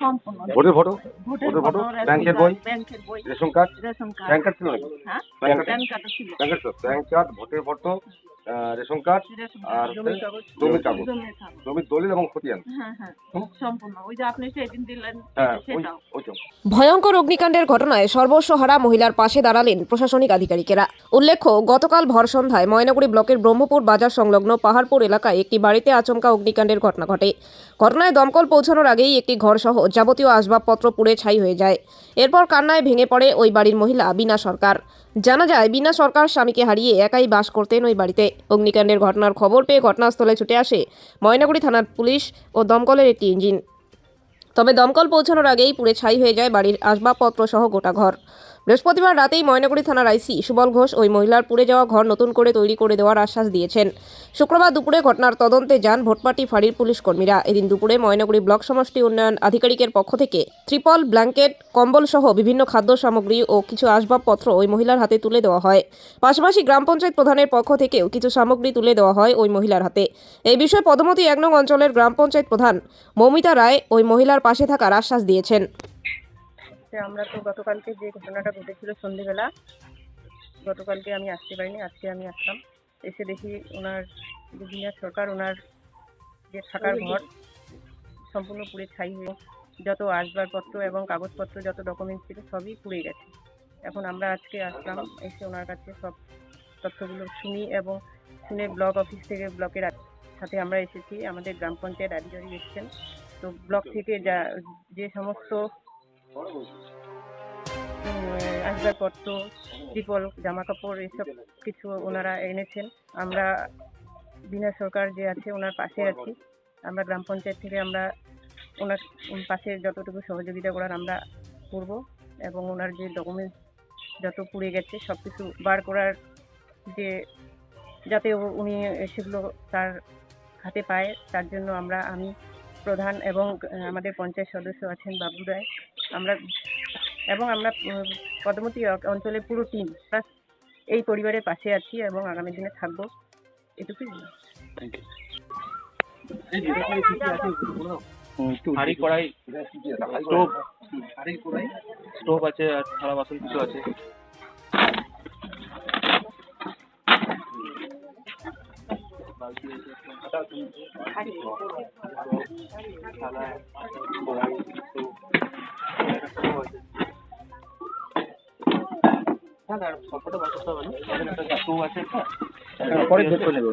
ভোটের ফটো ভোটের ফটো, ব্যাংকের বই? ব্যাংকের বই। Ration card? Ration card. PAN card ছিল নাকি? হ্যাঁ প্যান কার্ড ছিল। প্যান কার্ড ভোটের ফটো রেশন কার্ড আর জমির কাগজ। জমির দলিল এবং খতিয়ান। হ্যাঁ হ্যাঁ সম্পূর্ণ। ওই যে আপনি সেদিন দিলেন হ্যাঁ ভয়ঙ্কর অগ্নিকাণ্ডের ঘটনায় সর্বস্বহারা মহিলার পাশে দাঁড়ালেন প্রশাসনিক আধিকারিকেরা। উল্লেখ্য গতকাল ভর সন্ধ্যায় ময়নাগুড়ি ব্লকের ব্রহ্মপুর বাজার সংলগ্ন পাহাড়পুর এলাকায় একটি বাড়িতে আচমকা অগ্নিকাণ্ডের ঘটনা ঘটে। ঘটনায় দমকল পৌঁছানোর আগেই একটি ঘরসহ যাবতীয় আসবাবপত্র পুড়ে ছাই হয়ে যায়। এরপর কান্নায় ভেঙে পড়ে ওই বাড়ির মহিলা বিনা সরকার। জানা যায় বিনা সরকার স্বামীকে হারিয়ে একাই বাস করতেন ওই বাড়িতে। অগ্নিকাণ্ডের ঘটনার খবর পেয়ে ঘটনাস্থলে ছুটে আসে ময়নাগুড়ি থানার পুলিশ ও দমকলের একটি ইঞ্জিন। তবে দমকল পৌঁছানোর আগেই পুড়ে ছাই হয়ে যায় বাড়ির আসবাবপত্র সহ গোটা ঘর। বৃহস্পতিবার রাতেই ময়নাগুড়ি থানার আইসি সুবল ঘোষ ওই মহিলার পুড়ে যাওয়া ঘর নতুন করে তৈরি করে দেওয়ার আশ্বাস দিয়েছেন। শুক্রবার দুপুরে ঘটনার তদন্তে যান ভোটপাটি ফাঁড়ির পুলিশ কর্মীরা। এদিন দুপুরে ময়নাগুড়ি ব্লক সমষ্টি উন্নয়ন আধিকারিকের পক্ষ থেকে ত্রিপল ব্ল্যাঙ্কেট, কম্বল সহ বিভিন্ন খাদ্য সামগ্রী ও কিছু আসবাবপত্র ওই মহিলার হাতে তুলে দেওয়া হয়। পাশাপাশি গ্রাম পঞ্চায়েত প্রধানের পক্ষ থেকেও কিছু সামগ্রী তুলে দেওয়া হয় ওই মহিলার হাতে। এই বিষয়ে পদমতি এক নং অঞ্চলের গ্রাম পঞ্চায়েত প্রধান মৌমিতা রায় ওই মহিলার পাশে থাকার আশ্বাস দিয়েছেন। যে আমরা তো গতকালকে যে ঘটনাটা ঘটেছিল সন্ধেবেলা গতকালকে আমি আসতে পারিনি আজকে আমি আসলাম। এসে দেখি ওনার বিনা সরকার ওনার যে থাকার ঘর সম্পূর্ণ পুড়ে ছাই হয়ে যত আসবাবপত্র এবং কাগজপত্র যত ডকুমেন্টস ছিল সবই পুড়ে গেছে। এখন আমরা আজকে আসলাম এসে ওনার কাছে সব তথ্যগুলো শুনি এবং শুনে ব্লক অফিস থেকে ব্লকের সাথে আমরা এসেছি। আমাদের গ্রাম পঞ্চায়েত আধিকারিক এসেছেন। তো ব্লক থেকে যা যে সমস্ত আসবাবপত্র, ত্রিপল জামা কাপড় এসব কিছু ওনারা এনেছেন। আমরা বিনা সরকার যে আছে, ওনার পাশে আছি। আমরা গ্রাম পঞ্চায়েত থেকে আমরা ওনার পাশে যতটুকু সহযোগিতা করার আমরা করব এবং ওনার যে ডকুমেন্টস যত পুড়ে গেছে, সব কিছু বার করার যে, যাতে উনি সেগুলো তার হাতে পায়, তার জন্য আমরা, আমি প্রধান এবং আমাদের পঞ্চায়েত সদস্য আছেন বাবু রায় আমরা এবং আমরা পদমতি অঞ্চলের পুরো টিম এই পরিবারের পাশে আছি এবং আগামী দিনে থাকব। এটুকুই হাঁড়ি কড়াই স্টোভ স্টোভ আছে আর থালা বাসন কিছু আছে। থালা, কড়াই, স্টোভ, পরে বের করে নেব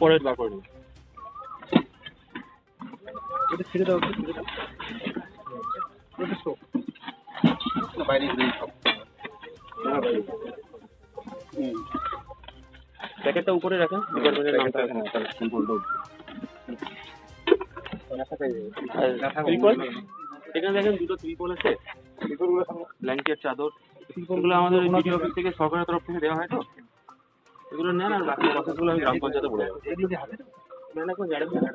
পরে বার করে নেব। এটা ছেড়ে দাও ছেড়ে দাও। এটা স্টোভ বাইরে দিয়ে সব হুম। প্যাকেটটা উপরে রাখেন ডিপার্টমেন্টের নামটা রাখেন তাহলে সিম্পল ডোব ত্রিপল এখানে দেখেন দুটো ত্রিপল আছে। ব্ল্যাঙ্কেট চাদর। ত্রিপলগুলো আমাদের বিডি অফিস থেকে সরকারের তরফ থেকে দেওয়া হয় তো। এগুলো নেন আর বাকি প্রসেসগুলো আমি গ্রাম পঞ্চায়েতে বলে দেবো। না না কোনো না